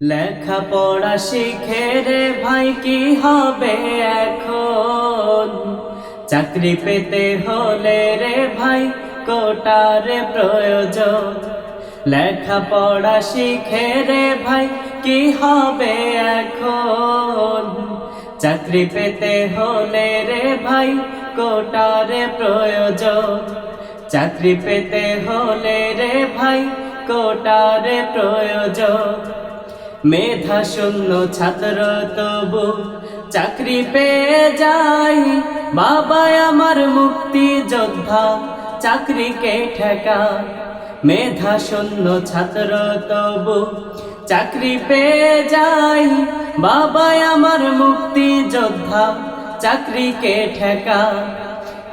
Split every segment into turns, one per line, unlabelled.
লেখাপড়া শিখে রে ভাই, কি হবে এখন? চাকরি পেতে হলে রে ভাই, কোটার প্রয়োজন। লেখাপড়া শিখে রে ভাই, কি হবে এখন? চাকরি পেতে হলে রে ভাই, কোটার প্রয়োজন। চাকরি পেতে হলে রে ভাই, কোটার প্রয়োজন। মেধা শূন্য ছাত্র তবু চাকরি পেয়ে যাই। বাবা আমার মুক্তি যোদ্ধা, চাকরিকে ঠেকা। মেধা শূন্য ছাত্র তবু চাকরি পেয়ে যাই। বাবা আমার মুক্তি যোদ্ধা, চাকরিকে ঠেকা।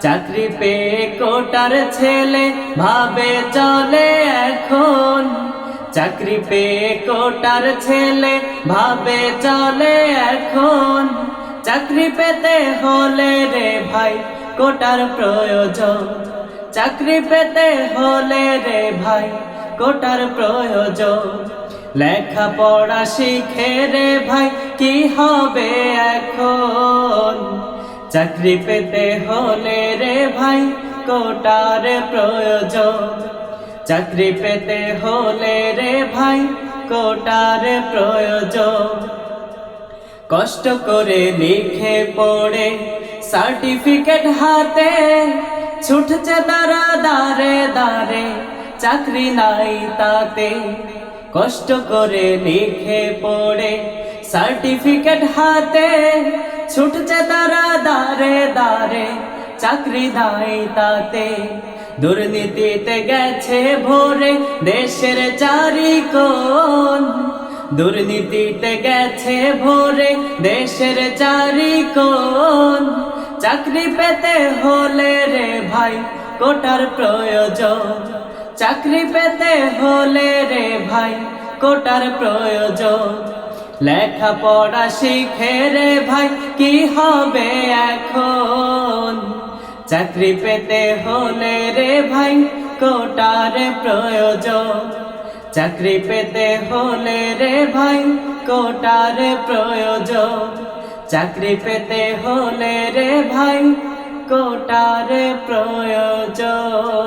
চাকরি পেয়ে কোটার ছেলে ভাবে চলে চাকরি পেয়ে কোটার ছেলে ভাবে চলে এখন। চাকরি পেতে হলে রে ভাই কোটার প্রয়োজন। চাকরি পেতে হলে রে ভাই কোটার প্রয়োজন। লেখাপড়া শিখে রে ভাই কি হবে এখন? চাকরি পেতে হলে রে ভাই কোটার প্রয়োজন। চাকরি পেতে হলে রে ভাই, কোটার প্রয়োজন। কষ্ট করে লিখে পড়ে সার্টিফিকেট হাতে, ছুটছে দাঁড়া দাঁড়ে দাঁড়ে চাকরি নাই তাতে। কষ্ট করে লিখে পড়ে সার্টিফিকেট হাতে, ছুটছে দাঁড়া দাঁড়ে দাঁড়ে চাকরি নাই তাতে। দুর্নীতিতে গেছে ভোরে দেশের চারি কোন দুর্নীতিতে গেছে ভোরে দেশের চারি কোন চাকরি পেতে হলে রে ভাই কোটার প্রয়োজন। চাকরি পেতে হলে রে ভাই কোটার প্রয়োজন। লেখাপড়া শিখে রে ভাই কি হবে এখন? চাকরি পেতে হলে রে ভাই, কোটার প্রয়োজন। চাকরি পেতে হলে রে ভাই, কোটার প্রয়োজন। চাকরি পেতে হলে রে ভাই, কোটার প্রয়োজন।